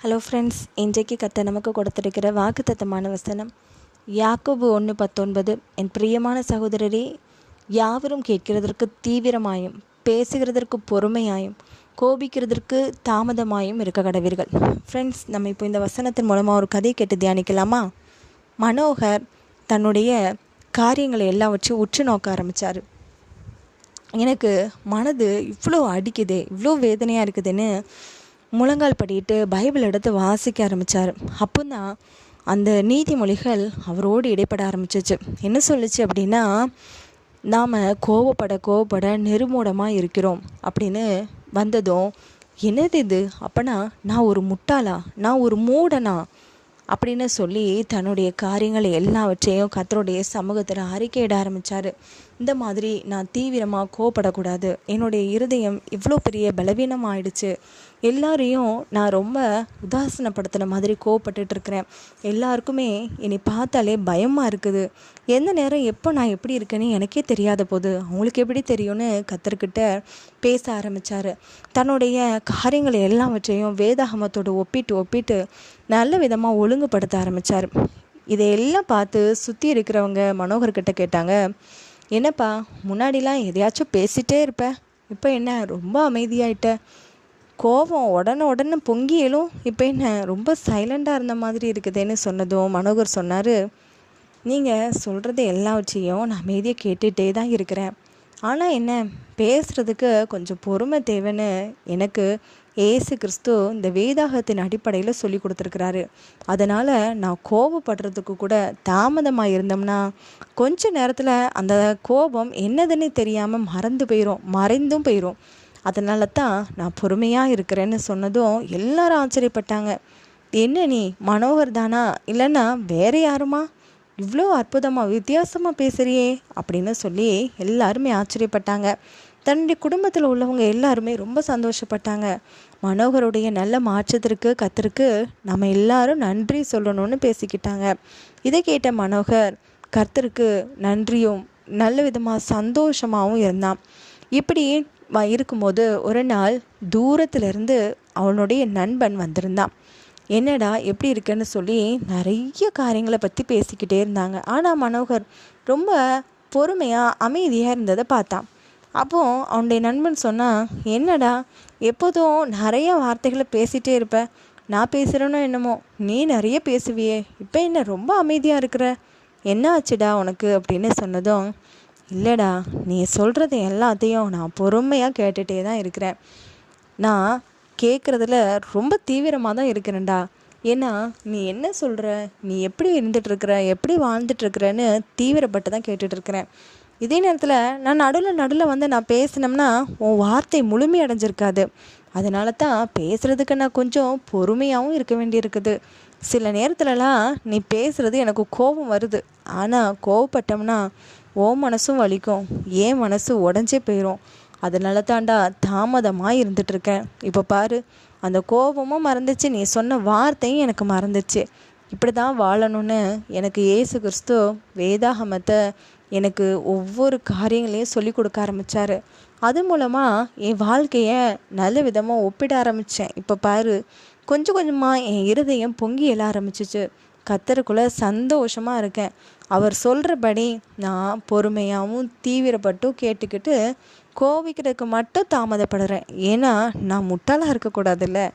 Hello friends இன்றைக்கு கத்த நமக்கு கொடுத்திருக்கிற வாக்குத்தத்தமான வசனம் யாக்கோபு ஒன்று பத்தொன்பது. என் பிரியமான சகோதரரே யாவரும் கேட்கிறதற்கு தீவிரமாயும் பேசுகிறதற்கு பொறுமையாயும் கோபிக்கிறதற்கு தாமதமாயும் இருக்க கடவீர்கள். ஃப்ரெண்ட்ஸ் நம்ம இப்போ இந்த வசனத்தின் மூலமாக ஒரு கதை கேட்டு தியானிக்கலாமா? மனோகர் தன்னுடைய காரியங்களை எல்லாவற்றையும் உற்று நோக்க ஆரம்பித்தார் எனக்கு மனது இவ்வளோ அடிக்குது இவ்வளோ வேதனையாக இருக்குதுன்னு முழங்கால் படிட்டு பைபிள் எடுத்து வாசிக்க ஆரம்பித்தார் அப்போ தான் அந்த நீதிமொழிகள் அவரோடு இடைப்பட ஆரம்பிச்சிச்சு. என்ன சொல்லுச்சு அப்படின்னா நாம் கோவப்பட கோவப்பட நெருமூடமாக இருக்கிறோம் அப்படின்னு வந்ததும் என்னது இது? அப்பனா நான் ஒரு முட்டாளா? நான் ஒரு மூடனா? அப்படின்னு சொல்லி தன்னுடைய காரியங்களை எல்லாவற்றையும் கத்தருடைய சமூகத்தில் அறிக்கையிட ஆரம்பித்தார் இந்த மாதிரி நான் தீவிரமாக கோவப்படக்கூடாது. என்னுடைய இருதயம் இவ்வளோ பெரிய பலவீனம் ஆயிடுச்சு எல்லாரையும் நான் ரொம்ப உதாசனப்படுத்தின மாதிரி கோவப்பட்டுட்டு இருக்கிறேன் எல்லாருக்குமே என்னை பார்த்தாலே பயமாக இருக்குது. எந்த நேரம் எப்போ நான் எப்படி இருக்கேன்னு எனக்கே தெரியாத போது அவங்களுக்கு எப்படி தெரியும்னு கத்தர்கிட்ட பேச ஆரம்பித்தார் தன்னுடைய காரியங்களை எல்லாவற்றையும் வேதாகமத்தோடு ஒப்பிட்டு ஒப்பிட்டு நல்ல விதமாக ஒழுங்குபடுத்த ஆரம்பித்தார் இதையெல்லாம் பார்த்து சுற்றி இருக்கிறவங்க மனோகர்கிட்ட கேட்டாங்க என்னப்பா முன்னாடிலாம் எதையாச்சும் பேசிகிட்டே இருப்பேன் இப்போ என்ன ரொம்ப அமைதியாயிட்ட. கோபம் உடனே உடனே பொங்கி எழும். இப்போ என்ன ரொம்ப சைலண்டாக இருந்த மாதிரி இருக்குதுன்னு சொன்னதும் மனோகர் சொன்னார். நீங்கள் சொல்கிறது எல்லாவற்றையும் நான் அமைதியாக கேட்டுகிட்டே தான் இருக்கிறேன். ஆனால் என்ன பேசுகிறதுக்கு கொஞ்சம் பொறுமை தேவைன்னு எனக்கு ஏசு கிறிஸ்து இந்த வேதாகத்தின் அடிப்படையில் சொல்லி கொடுத்துருக்குறாரு. அதனால் நான் கோபப்படுறதுக்கு கூட தாமதமாக இருந்தோம்னா கொஞ்ச நேரத்தில் அந்த கோபம் என்னதுன்னு தெரியாமல் மறந்து போயிடும் மறைந்தும் போயிடும் அதனால தான் நான் பொறுமையாக இருக்கிறேன்னு சொன்னதும் எல்லாரும் ஆச்சரியப்பட்டாங்க. என்ன நீ மனோகர் தானா? இல்லைன்னா வேற யாருமா? இவ்வளோ அற்புதமாக வித்தியாசமாக பேசுகிறியே அப்படின்னு சொல்லி எல்லாருமே ஆச்சரியப்பட்டாங்க. தன்னுடைய குடும்பத்தில் உள்ளவங்க எல்லாருமே ரொம்ப சந்தோஷப்பட்டாங்க. மனோகருடைய நல்ல மாற்றத்திற்கு கத்திற்கு நம்ம எல்லாரும் நன்றி சொல்லணும்னு பேசிக்கிட்டாங்க. இதை கேட்ட மனோகர் கர்த்தருக்கு நன்றியும் நல்ல விதமாக சந்தோஷமாகவும் இருந்தான். இப்படி இருக்கும்போது ஒரு நாள் தூரத்திலிருந்து அவனுடைய நண்பன் வந்திருந்தான். என்னடா எப்படி இருக்குன்னு சொல்லி நிறைய காரியங்களை பற்றி பேசிக்கிட்டே இருந்தாங்க. ஆனால் மனோகர் ரொம்ப பொறுமையாக அமைதியாக இருந்ததை பார்த்தான். அப்போது அவனுடைய நண்பன் சொன்னால் என்னடா எப்போதும் நிறைய வார்த்தைகளை பேசிகிட்டே இருப்ப. நான் பேசுகிறேனோ என்னமோ நீ நிறைய பேசுவியே. இப்போ என்ன ரொம்ப அமைதியாக இருக்கிற? என்ன ஆச்சுடா உனக்கு? அப்படின்னு சொன்னதும் இல்லைடா நீ சொல்கிறது எல்லாத்தையும் நான் பொறுமையாக கேட்டுகிட்டே தான் இருக்கிறேன். நான் கேட்குறதுல ரொம்ப தீவிரமாக தான் இருக்கிறேன்டா. ஏன்னா நீ என்ன சொல்கிற நீ எப்படி இருந்துகிட்ருக்குற எப்படி வாழ்ந்துட்டுருக்குறன்னு தீவிரப்பட்டு தான் கேட்டுட்ருக்கிறேன் இதே நேரத்தில் நான் நடுவில் நடுவில் வந்து நான் பேசினோம்னா உன் வார்த்தை முழுமையடைஞ்சிருக்காது அதனால தான் பேசுகிறதுக்கு நான் கொஞ்சம் பொறுமையாகவும் இருக்க வேண்டியிருக்குது. சில நேரத்துலலாம் நீ பேசுகிறது எனக்கு கோபம் வருது. ஆனால் கோவப்பட்டோம்னா ஓ மனசும் வலிக்கும். ஏன் மனசு உடஞ்சே போயிடும் அதனால தாண்டா தாமதமாக இருந்துகிட்ருக்கேன் இப்போ பாரு அந்த கோபமும் மறந்துச்சு. நீ சொன்ன வார்த்தையும் எனக்கு மறந்துச்சு. இப்படி தான் வாழணும்னு எனக்கு ஏசு கிறிஸ்து வேதாகமத்தை எனக்கு ஒவ்வொரு காரியங்களையும் சொல்லி கொடுக்க ஆரம்பித்தார் அது மூலமாக என் வாழ்க்கையை நல்ல விதமாக ஒப்பிட ஆரம்பித்தேன் இப்போ பாரு கொஞ்சம் கொஞ்சமாக என் இருதயம் பொங்கி எழ ஆரம்பிச்சிச்சு. கத்தருக்குள்ளே சந்தோஷமாக இருக்கேன். அவர் சொல்கிறபடி நான் பொறுமையாகவும் தீவிரப்பட்டும் கேட்டுக்கிட்டு கோவிக்கிறதுக்கு மட்டும் தாமதப்படுறேன். ஏன்னா நான் முட்டாளாக இருக்கக்கூடாதுல்ல.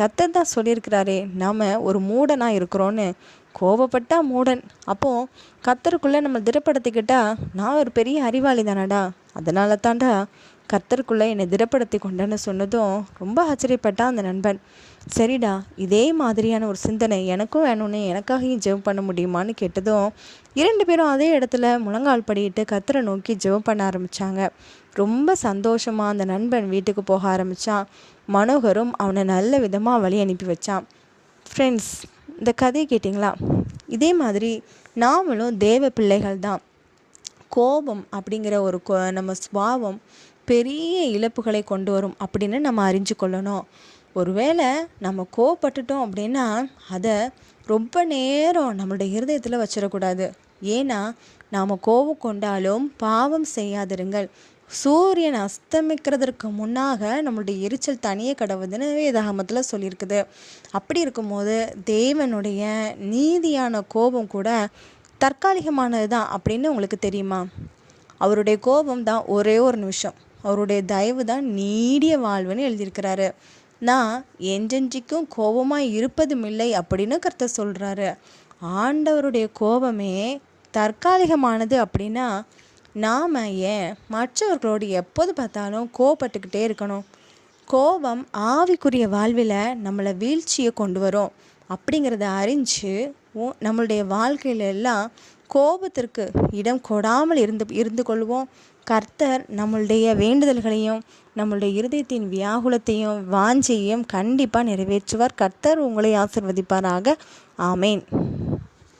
கத்தர் தான் சொல்லியிருக்கிறாரே நாம் ஒரு மூடனாக இருக்கிறோன்னு. கோவப்பட்டா மூடன். அப்போது கத்தருக்குள்ளே நம்ம திடப்படுத்திக்கிட்டா நான் ஒரு பெரிய அறிவாளி தானடா. அதனால தாண்டா கத்தருக்குள்ளே என்னை திடப்படுத்தி கொண்டேன்னு சொன்னதும் ரொம்ப ஆச்சரியப்பட்டான் அந்த நண்பன். சரிடா இதே மாதிரியான ஒரு சிந்தனை எனக்கும் வேணும்னு எனக்காகவும் ஜெபம் பண்ண முடியுமான்னு கேட்டதும் இரண்டு பேரும் அதே இடத்துல முழங்கால் படிட்டு கத்தரை நோக்கி ஜெபம் பண்ண ஆரம்பித்தாங்க ரொம்ப சந்தோஷமாக அந்த நண்பன் வீட்டுக்கு போக ஆரம்பித்தான் மனோகரும் அவனை நல்ல விதமாக வழி அனுப்பி வச்சான். ஃப்ரெண்ட்ஸ் இந்த கதையை கேட்டிங்களா? இதே மாதிரி நாமளும் தேவ பிள்ளைகள் தான். கோபம் அப்படிங்கிற ஒரு நம்ம சுவாவம் பெரிய இழப்புகளை கொண்டு வரும் அப்படின்னு நம்ம அறிஞ்சு கொள்ளணும் ஒருவேளை நம்ம கோவப்பட்டுட்டோம் அப்படின்னா அதை ரொம்ப நேரம் நம்மளுடைய இருதயத்தில் வச்சிடக்கூடாது. ஏன்னா நாம் கோபம் கொண்டாலும் பாவம் செய்யாதிருங்கள். சூரியன் அஸ்தமிக்கிறதற்கு முன்னாக நம்மளுடைய எரிச்சல் தனியே கடவுதுன்னு வேதாகமத்தில் சொல்லியிருக்குது. அப்படி இருக்கும்போது தேவனுடைய நீதியான கோபம் கூட தற்காலிகமானது தான் அப்படின்னு உங்களுக்கு தெரியுமா? அவருடைய கோபம் தான் ஒரே ஒரு நிமிஷம். அவருடைய தயவு தான் நீடிய வாழ்வுன்னு எழுதியிருக்கிறாரு. நான் என்றென்றைக்கும் கோபமாக இருப்பதும் இல்லை அப்படின்னு கர்த்தர் சொல்கிறாரு ஆண்டவருடைய கோபமே தற்காலிகமானது அப்படின்னா நாம் ஏன் மற்றவர்களோடு எப்போது பார்த்தாலும் கோபப்பட்டுக்கிட்டே இருக்கணும்? கோபம் ஆவிக்குரிய வாழ்வில் நம்மளை வீழ்ச்சியை கொண்டு வரும். அப்படிங்கிறத அறிஞ்சு உ- நம்மளுடைய வாழ்க்கையில எல்லாம் கோபத்திற்கு இடம் கொடாமல் இருந்து இருந்து கொள்வோம். கர்த்தர் நம்மளுடைய வேண்டுதல்களையும் நம்மளுடைய இருதயத்தின் வியாகுலத்தையும் வாஞ்சையும் கண்டிப்பாக நிறைவேற்றுவார். கர்த்தர் உங்களை ஆசிர்வதிப்பாராக. ஆமேன்.